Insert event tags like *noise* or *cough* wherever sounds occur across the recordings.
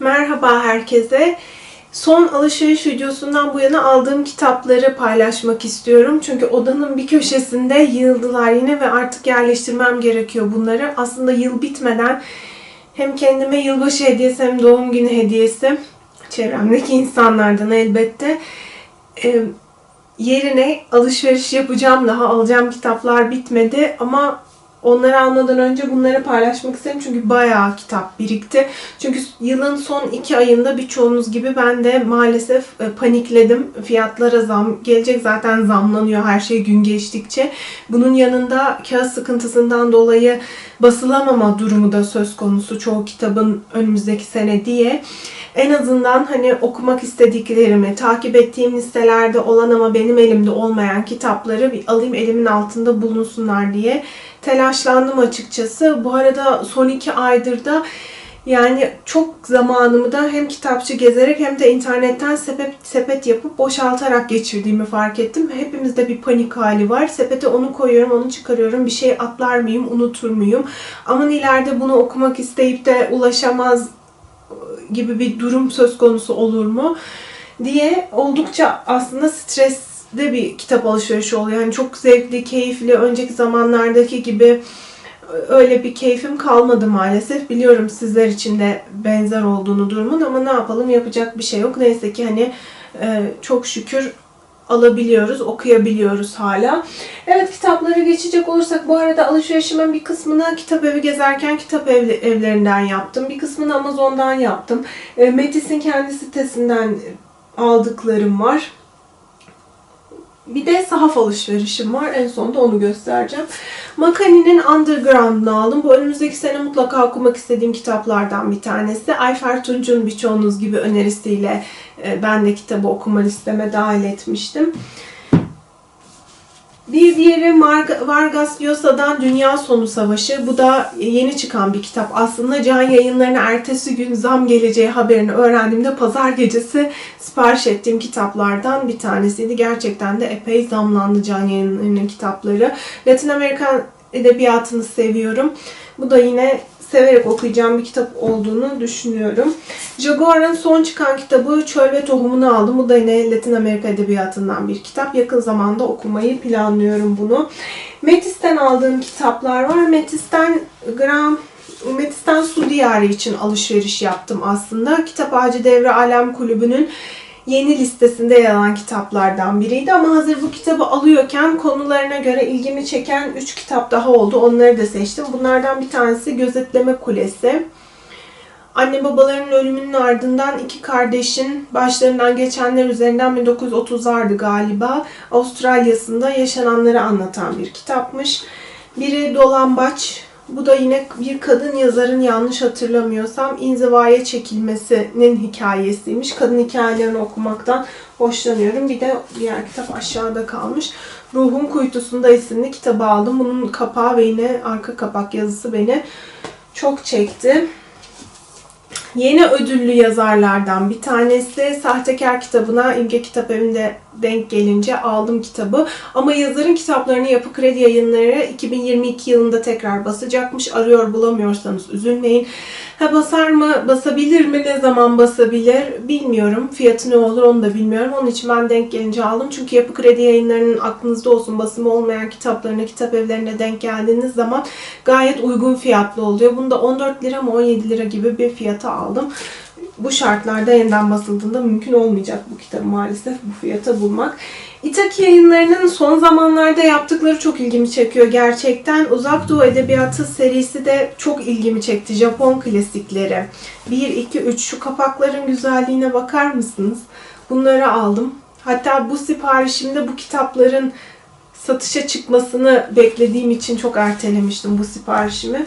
Merhaba herkese. Son alışveriş videosundan bu yana aldığım kitapları paylaşmak istiyorum. Çünkü odanın bir köşesinde yığıldılar yine ve artık yerleştirmem gerekiyor bunları. Aslında yıl bitmeden hem kendime yılbaşı hediyesi hem doğum günü hediyesi çevremdeki insanlardan elbette e, yerine alışveriş yapacağım daha alacağım kitaplar bitmedi ama Onları almadan önce bunları paylaşmak istedim çünkü bayağı kitap birikti. Çünkü yılın son iki ayında birçoğunuz gibi ben de maalesef e, panikledim. Fiyatlara zam gelecek zaten zamlanıyor her şey gün geçtikçe. Bunun yanında kağıt sıkıntısından dolayı basılamama durumu da söz konusu çoğu kitabın önümüzdeki sene diye. En azından hani okumak istediklerimi, takip ettiğim listelerde olan ama benim elimde olmayan kitapları bir alayım elimin altında bulunsunlar diye telaşlandım açıkçası. Bu arada son iki aydır da yani çok zamanımı da hem kitapçı gezerek hem de internetten sepet, sepet yapıp boşaltarak geçirdiğimi fark ettim. Hepimizde bir panik hali var. Sepete onu koyuyorum, onu çıkarıyorum. Bir şey atlar mıyım, unutur muyum? Aman ileride bunu okumak isteyip de ulaşamaz gibi bir durum söz konusu olur mu? diye oldukça aslında stres de bir kitap alışverişi oluyor. Yani çok zevkli, keyifli, önceki zamanlardaki gibi öyle bir keyfim kalmadı maalesef. Biliyorum sizler için de benzer olduğunu durumun ama ne yapalım yapacak bir şey yok. Neyse ki hani e, çok şükür alabiliyoruz, okuyabiliyoruz hala. Evet kitapları geçecek olursak bu arada alışverişimin bir kısmını kitap evi gezerken kitap ev, evlerinden yaptım. Bir kısmını Amazon'dan yaptım. E, Metis'in kendi sitesinden aldıklarım var. Bir de sahaf alışverişim var. En sonunda onu göstereceğim. Makani'nin Underground'ını aldım. Bu önümüzdeki sene mutlaka okumak istediğim kitaplardan bir tanesi. Ayfer Tunç'un birçoğunuz gibi önerisiyle e, ben de kitabı okuma listeme dahil etmiştim. Bir diğeri Vargas Llosa'dan Dünya Sonu Savaşı. Bu da yeni çıkan bir kitap. Aslında Can Yayınları'na ertesi gün zam geleceği haberini öğrendiğimde pazar gecesi sipariş ettiğim kitaplardan bir tanesiydi. Gerçekten de epey zamlandı Can Yayınları'nın kitapları. Latin Amerikan edebiyatını seviyorum. Bu da yine severek okuyacağım bir kitap olduğunu düşünüyorum. Jaguar'ın son çıkan kitabı Çöl ve Tohumunu aldım. Bu da yine Latin Amerika Edebiyatı'ndan bir kitap. Yakın zamanda okumayı planlıyorum bunu. Metis'ten aldığım kitaplar var. Metis'ten Gram Metis'ten Su Diyarı için alışveriş yaptım aslında. Kitap Ağacı Devre Alem Kulübü'nün yeni listesinde yer alan kitaplardan biriydi. Ama hazır bu kitabı alıyorken konularına göre ilgimi çeken 3 kitap daha oldu. Onları da seçtim. Bunlardan bir tanesi Gözetleme Kulesi. Anne babalarının ölümünün ardından iki kardeşin başlarından geçenler üzerinden 1930'lardı galiba. Avustralya'sında yaşananları anlatan bir kitapmış. Biri Dolambaç, bu da yine bir kadın yazarın yanlış hatırlamıyorsam inzivaya çekilmesinin hikayesiymiş. Kadın hikayelerini okumaktan hoşlanıyorum. Bir de diğer kitap aşağıda kalmış. Ruhun Kuytusunda isimli kitabı aldım. Bunun kapağı ve yine arka kapak yazısı beni çok çekti. Yeni ödüllü yazarlardan bir tanesi Sahtekar kitabına İmge Kitap Evi'nde denk gelince aldım kitabı. Ama yazarın kitaplarını Yapı Kredi Yayınları 2022 yılında tekrar basacakmış. Arıyor bulamıyorsanız üzülmeyin. Ha basar mı, basabilir mi, ne zaman basabilir bilmiyorum. Fiyatı ne olur onu da bilmiyorum. Onun için ben denk gelince aldım. Çünkü Yapı Kredi Yayınları'nın aklınızda olsun basımı olmayan kitaplarına, kitap evlerine denk geldiğiniz zaman gayet uygun fiyatlı oluyor. Bunda 14 lira mı 17 lira gibi bir fiyata aldım bu şartlarda yeniden basıldığında mümkün olmayacak bu kitabı maalesef bu fiyata bulmak. İtaki yayınlarının son zamanlarda yaptıkları çok ilgimi çekiyor gerçekten. Uzak Doğu Edebiyatı serisi de çok ilgimi çekti. Japon klasikleri. 1, 2, 3 şu kapakların güzelliğine bakar mısınız? Bunları aldım. Hatta bu siparişimde bu kitapların satışa çıkmasını beklediğim için çok ertelemiştim bu siparişimi.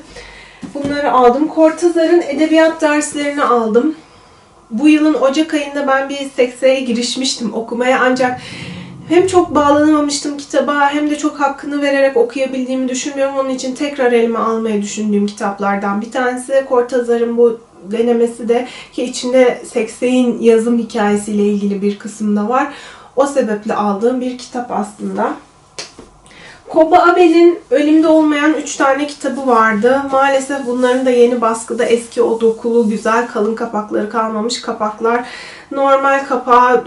Bunları aldım. Cortazar'ın edebiyat derslerini aldım. Bu yılın Ocak ayında ben bir sekseye girişmiştim okumaya ancak hem çok bağlanamamıştım kitaba hem de çok hakkını vererek okuyabildiğimi düşünmüyorum. Onun için tekrar elime almayı düşündüğüm kitaplardan bir tanesi Cortazar'ın bu denemesi de ki içinde sekseyin yazım hikayesiyle ilgili bir kısım da var. O sebeple aldığım bir kitap aslında. Koba Abel'in Ölümde Olmayan 3 tane kitabı vardı. Maalesef bunların da yeni baskıda eski o dokulu güzel kalın kapakları kalmamış. Kapaklar normal kapağa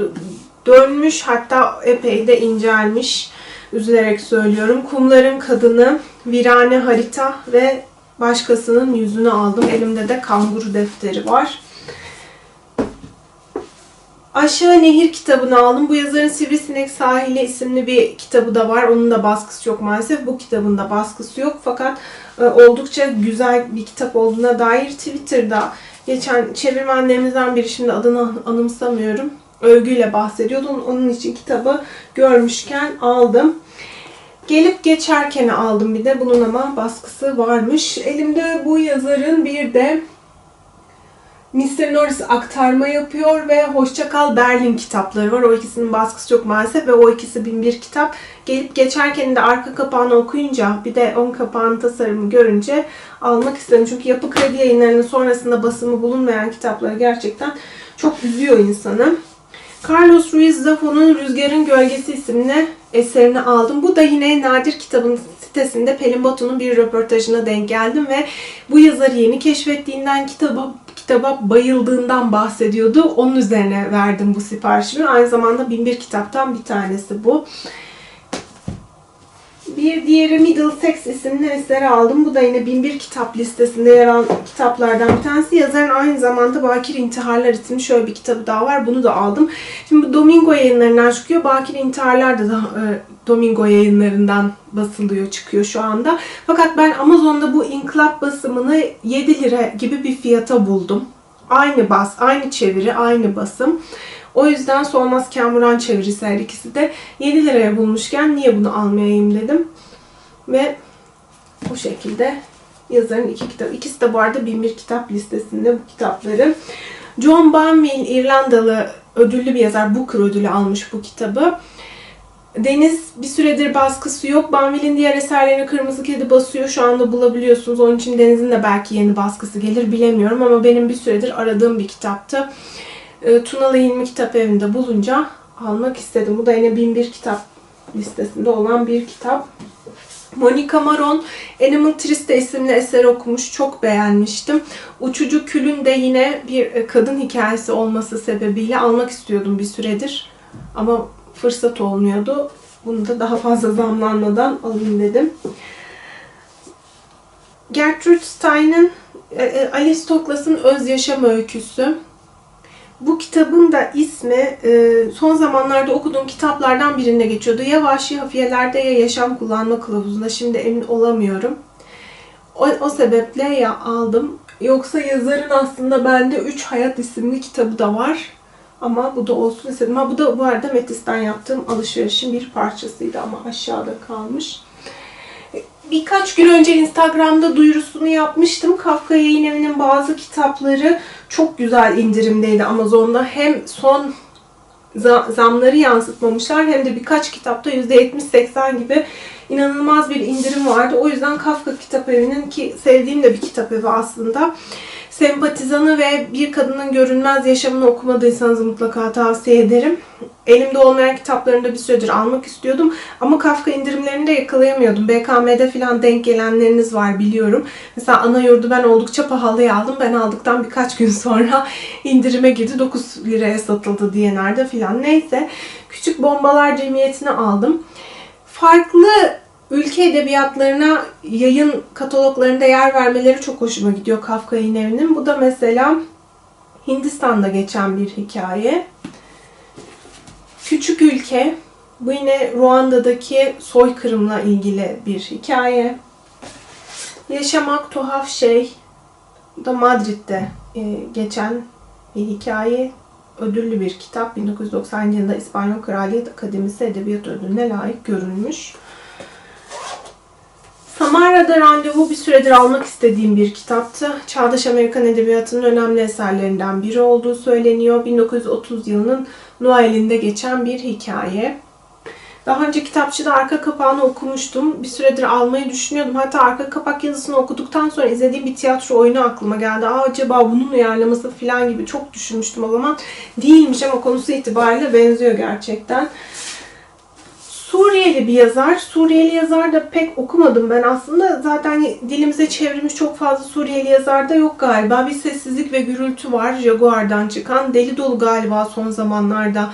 dönmüş hatta epey de incelmiş. Üzülerek söylüyorum. Kumların Kadını, Virane Harita ve başkasının yüzünü aldım. Elimde de kanguru defteri var. Aşağı Nehir kitabını aldım. Bu yazarın Sivrisinek Sahili isimli bir kitabı da var. Onun da baskısı yok maalesef. Bu kitabın da baskısı yok. Fakat e, oldukça güzel bir kitap olduğuna dair Twitter'da geçen çevirmenlerimizden biri şimdi adını anımsamıyorum. Övgüyle bahsediyordu. Onun için kitabı görmüşken aldım. Gelip geçerken aldım bir de. Bunun ama baskısı varmış. Elimde bu yazarın bir de Mr. Norris aktarma yapıyor ve Hoşçakal Berlin kitapları var. O ikisinin baskısı yok maalesef ve o ikisi bin bir kitap. Gelip geçerken de arka kapağını okuyunca bir de ön kapağın tasarımı görünce almak istedim. Çünkü Yapı Kredi yayınlarının sonrasında basımı bulunmayan kitapları gerçekten çok üzüyor insanı. Carlos Ruiz Zafo'nun Rüzgarın Gölgesi isimli eserini aldım. Bu da yine Nadir Kitabın sitesinde Pelin Batu'nun bir röportajına denk geldim ve bu yazarı yeni keşfettiğinden kitaba kitaba bayıldığından bahsediyordu. Onun üzerine verdim bu siparişimi. Aynı zamanda 1001 kitaptan bir tanesi bu. Bir diğeri Middlesex isimli eseri aldım. Bu da yine 1001 kitap listesinde yer alan kitaplardan bir tanesi. Yazarın aynı zamanda Bakir İntiharlar isimli şöyle bir kitabı daha var. Bunu da aldım. Şimdi bu Domingo yayınlarından çıkıyor. Bakir İntiharlar da, da e, Domingo yayınlarından basılıyor, çıkıyor şu anda. Fakat ben Amazon'da bu inkılap basımını 7 lira gibi bir fiyata buldum. Aynı bas, aynı çeviri, aynı basım. O yüzden Solmaz Kamuran çevirisi her ikisi de 7 liraya bulmuşken niye bunu almayayım dedim. Ve bu şekilde yazarın iki kitap. İkisi de bu arada 1001 kitap listesinde bu kitapları. John Banville İrlandalı ödüllü bir yazar. Booker ödülü almış bu kitabı. Deniz bir süredir baskısı yok. Banville'in diğer eserlerini Kırmızı Kedi basıyor. Şu anda bulabiliyorsunuz. Onun için Deniz'in de belki yeni baskısı gelir bilemiyorum. Ama benim bir süredir aradığım bir kitaptı. E, Tunalı İlmi Kitap Evi'nde bulunca almak istedim. Bu da yine 1001 kitap listesinde olan bir kitap. Monica Maron Animal Triste isimli eseri okumuş. Çok beğenmiştim. Uçucu Kül'ün de yine bir e, kadın hikayesi olması sebebiyle almak istiyordum bir süredir. Ama fırsat olmuyordu. Bunu da daha fazla zamlanmadan alayım dedim. Gertrude Stein'in e, e, Alice Toklas'ın Öz Yaşam Öyküsü. Bu kitabın da ismi e, son zamanlarda okuduğum kitaplardan birinde geçiyordu. Ya Vahşi Hafiyelerde ya Yaşam Kullanma Kılavuzu'nda. Şimdi emin olamıyorum. O, o sebeple ya aldım. Yoksa yazarın aslında bende 3 Hayat isimli kitabı da var. Ama bu da olsun istedim. Ha bu da bu arada Metis'ten yaptığım alışverişin bir parçasıydı ama aşağıda kalmış. Birkaç gün önce Instagram'da duyurusunu yapmıştım. Kafka Yayın Evi'nin bazı kitapları çok güzel indirimdeydi Amazon'da. Hem son zamları yansıtmamışlar hem de birkaç kitapta %70-80 gibi inanılmaz bir indirim vardı. O yüzden Kafka Kitap Evi'nin ki sevdiğim de bir kitap evi aslında. Sempatizanı ve Bir Kadının Görünmez Yaşamını okumadıysanız mutlaka tavsiye ederim. Elimde olmayan kitaplarını da bir süredir almak istiyordum. Ama Kafka indirimlerini de yakalayamıyordum. BKM'de falan denk gelenleriniz var biliyorum. Mesela ana yurdu ben oldukça pahalıya aldım. Ben aldıktan birkaç gün sonra *laughs* indirime girdi. 9 liraya satıldı diyenlerde falan. Neyse. Küçük Bombalar Cemiyeti'ni aldım. Farklı ülke edebiyatlarına yayın kataloglarında yer vermeleri çok hoşuma gidiyor Kafka Evi'nin. Bu da mesela Hindistan'da geçen bir hikaye. Küçük Ülke. Bu yine Ruanda'daki soykırımla ilgili bir hikaye. Yaşamak Tuhaf Şey. Bu da Madrid'de e, geçen bir hikaye. Ödüllü bir kitap. 1990 yılında İspanyol Kraliyet Akademisi Edebiyat Ödülü'ne layık görülmüş. Samara'da randevu bir süredir almak istediğim bir kitaptı. Çağdaş Amerikan Edebiyatı'nın önemli eserlerinden biri olduğu söyleniyor. 1930 yılının Noel'inde geçen bir hikaye. Daha önce kitapçıda arka kapağını okumuştum. Bir süredir almayı düşünüyordum. Hatta arka kapak yazısını okuduktan sonra izlediğim bir tiyatro oyunu aklıma geldi. Aa, acaba bunun uyarlaması falan gibi çok düşünmüştüm o zaman. Değilmiş ama konusu itibariyle benziyor gerçekten. Suriyeli bir yazar. Suriyeli yazar da pek okumadım ben aslında. Zaten dilimize çevrilmiş çok fazla Suriyeli yazar da yok galiba. Bir sessizlik ve gürültü var. Jaguar'dan çıkan. Deli dolu galiba son zamanlarda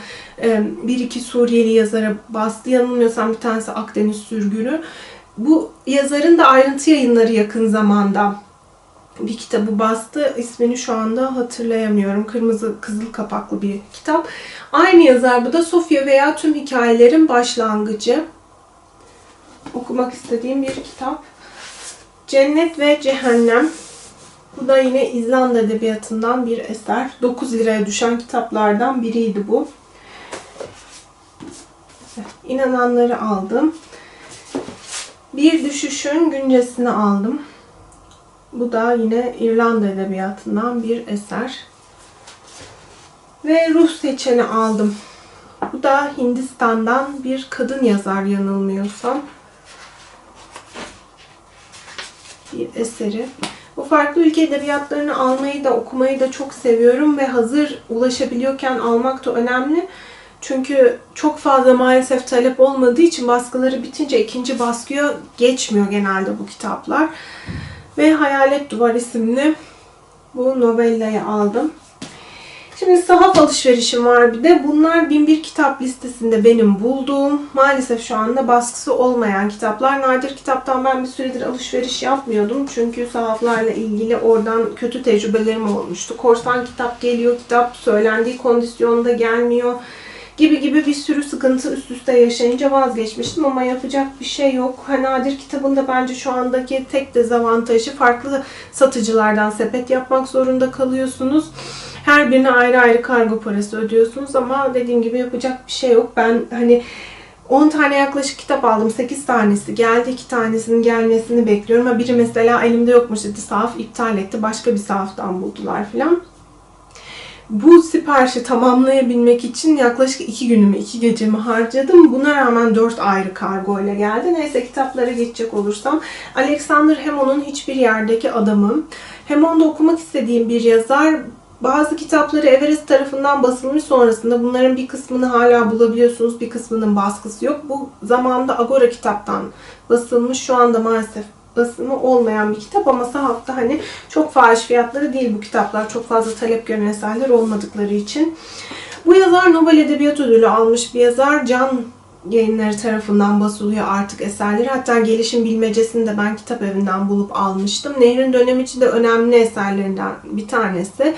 bir iki Suriyeli yazara bastı. Yanılmıyorsam bir tanesi Akdeniz Sürgünü. Bu yazarın da ayrıntı yayınları yakın zamanda bir kitabı bastı. İsmini şu anda hatırlayamıyorum. Kırmızı kızıl kapaklı bir kitap. Aynı yazar bu da Sofya veya Tüm Hikayelerin Başlangıcı. Okumak istediğim bir kitap. Cennet ve Cehennem. Bu da yine İzlanda Edebiyatı'ndan bir eser. 9 liraya düşen kitaplardan biriydi bu. İnananları aldım. Bir Düşüşün Güncesini aldım. Bu da yine İrlanda Edebiyatı'ndan bir eser. Ve Ruh Seçeni aldım. Bu da Hindistan'dan bir kadın yazar yanılmıyorsam. Bir eseri. Bu farklı ülke edebiyatlarını almayı da okumayı da çok seviyorum ve hazır ulaşabiliyorken almak da önemli. Çünkü çok fazla maalesef talep olmadığı için baskıları bitince ikinci baskıya geçmiyor genelde bu kitaplar. Ve Hayalet Duvar isimli bu novellayı aldım. Şimdi sahaf alışverişim var bir de. Bunlar 1001 kitap listesinde benim bulduğum, maalesef şu anda baskısı olmayan kitaplar. Nadir kitaptan ben bir süredir alışveriş yapmıyordum. Çünkü sahaflarla ilgili oradan kötü tecrübelerim olmuştu. Korsan kitap geliyor, kitap söylendiği kondisyonda gelmiyor gibi gibi bir sürü sıkıntı üst üste yaşayınca vazgeçmiştim ama yapacak bir şey yok. Hani Nadir kitabında bence şu andaki tek dezavantajı farklı satıcılardan sepet yapmak zorunda kalıyorsunuz. Her birine ayrı ayrı kargo parası ödüyorsunuz ama dediğim gibi yapacak bir şey yok. Ben hani 10 tane yaklaşık kitap aldım. 8 tanesi geldi. 2 tanesinin gelmesini bekliyorum. Biri mesela elimde yokmuş dedi. Sahaf iptal etti. Başka bir sahaftan buldular filan. Bu siparişi tamamlayabilmek için yaklaşık 2 günümü, 2 gecemi harcadım. Buna rağmen 4 ayrı kargo ile geldi. Neyse kitaplara geçecek olursam. Alexander Hamon'un Hiçbir Yerdeki Adamım. Hamon'da okumak istediğim bir yazar. Bazı kitapları Everest tarafından basılmış sonrasında bunların bir kısmını hala bulabiliyorsunuz. Bir kısmının baskısı yok. Bu zamanda Agora kitaptan basılmış. Şu anda maalesef basımı olmayan bir kitap ama sahafta hani çok fahiş fiyatları değil bu kitaplar. Çok fazla talep gören eserler olmadıkları için. Bu yazar Nobel Edebiyat Ödülü almış bir yazar. Can yayınları tarafından basılıyor artık eserleri. Hatta Gelişim Bilmecesini de ben kitap evinden bulup almıştım. Nehrin Dönemi için de önemli eserlerinden bir tanesi.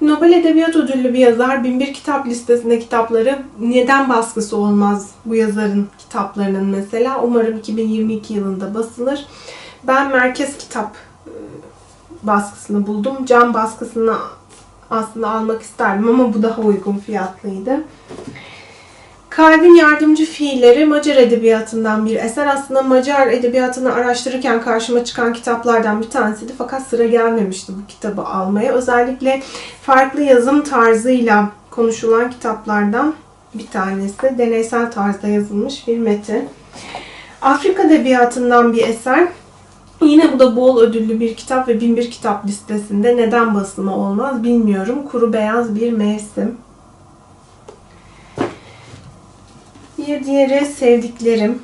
Nobel Edebiyat Ödüllü bir yazar. 1001 kitap listesinde kitapları neden baskısı olmaz bu yazarın kitaplarının mesela. Umarım 2022 yılında basılır. Ben merkez kitap e, baskısını buldum. Cam baskısını aslında almak isterdim ama bu daha uygun fiyatlıydı. Kalbin Yardımcı Fiilleri Macar Edebiyatından bir eser. Aslında Macar Edebiyatını araştırırken karşıma çıkan kitaplardan bir tanesiydi. Fakat sıra gelmemişti bu kitabı almaya. Özellikle farklı yazım tarzıyla konuşulan kitaplardan bir tanesi. Deneysel tarzda yazılmış bir metin. Afrika Edebiyatı'ndan bir eser. Yine bu da bol ödüllü bir kitap ve 1001 kitap listesinde. Neden basımı olmaz bilmiyorum. Kuru Beyaz Bir Mevsim. Bir diğeri Sevdiklerim.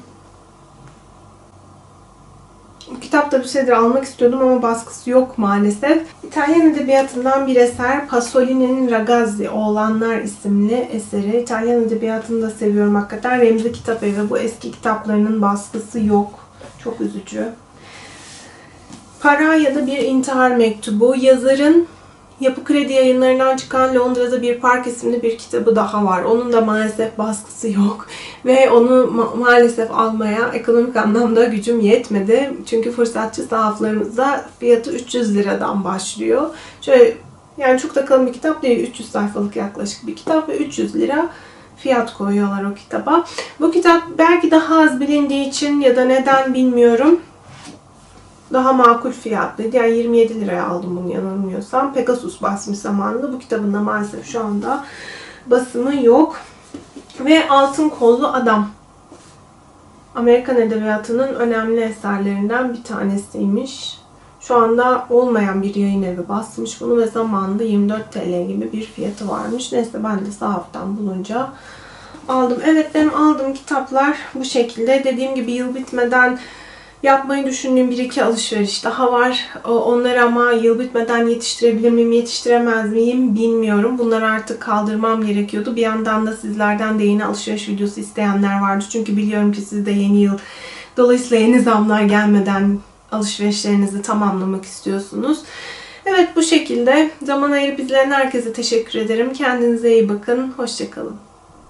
Bu kitap da bir süredir almak istiyordum ama baskısı yok maalesef. İtalyan edebiyatından bir eser Pasolini'nin Ragazzi Oğlanlar isimli eseri. İtalyan edebiyatını da seviyorum hakikaten. Remzi Kitap Evi bu eski kitaplarının baskısı yok. Çok üzücü. Para ya da bir intihar mektubu. Yazarın Yapı Kredi yayınlarından çıkan Londra'da Bir Park isimli bir kitabı daha var. Onun da maalesef baskısı yok. Ve onu ma- maalesef almaya ekonomik anlamda gücüm yetmedi. Çünkü fırsatçı sahaflarımızda fiyatı 300 liradan başlıyor. Şöyle yani çok da kalın bir kitap değil. 300 sayfalık yaklaşık bir kitap ve 300 lira fiyat koyuyorlar o kitaba. Bu kitap belki daha az bilindiği için ya da neden bilmiyorum daha makul fiyatlıydı. Yani 27 liraya aldım bunu yanılmıyorsam. Pegasus basmış zamanında. Bu kitabın da maalesef şu anda basımı yok. Ve Altın Kollu Adam. Amerikan Edebiyatı'nın önemli eserlerinden bir tanesiymiş. Şu anda olmayan bir yayın evi basmış bunu ve zamanında 24 TL gibi bir fiyatı varmış. Neyse ben de sahaftan bulunca aldım. Evet benim aldığım kitaplar bu şekilde. Dediğim gibi yıl bitmeden yapmayı düşündüğüm bir iki alışveriş daha var. Onları ama yıl bitmeden yetiştirebilir miyim, yetiştiremez miyim bilmiyorum. Bunları artık kaldırmam gerekiyordu. Bir yandan da sizlerden de yeni alışveriş videosu isteyenler vardı. Çünkü biliyorum ki siz de yeni yıl dolayısıyla yeni zamlar gelmeden alışverişlerinizi tamamlamak istiyorsunuz. Evet bu şekilde zaman ayırıp izleyen herkese teşekkür ederim. Kendinize iyi bakın. Hoşçakalın.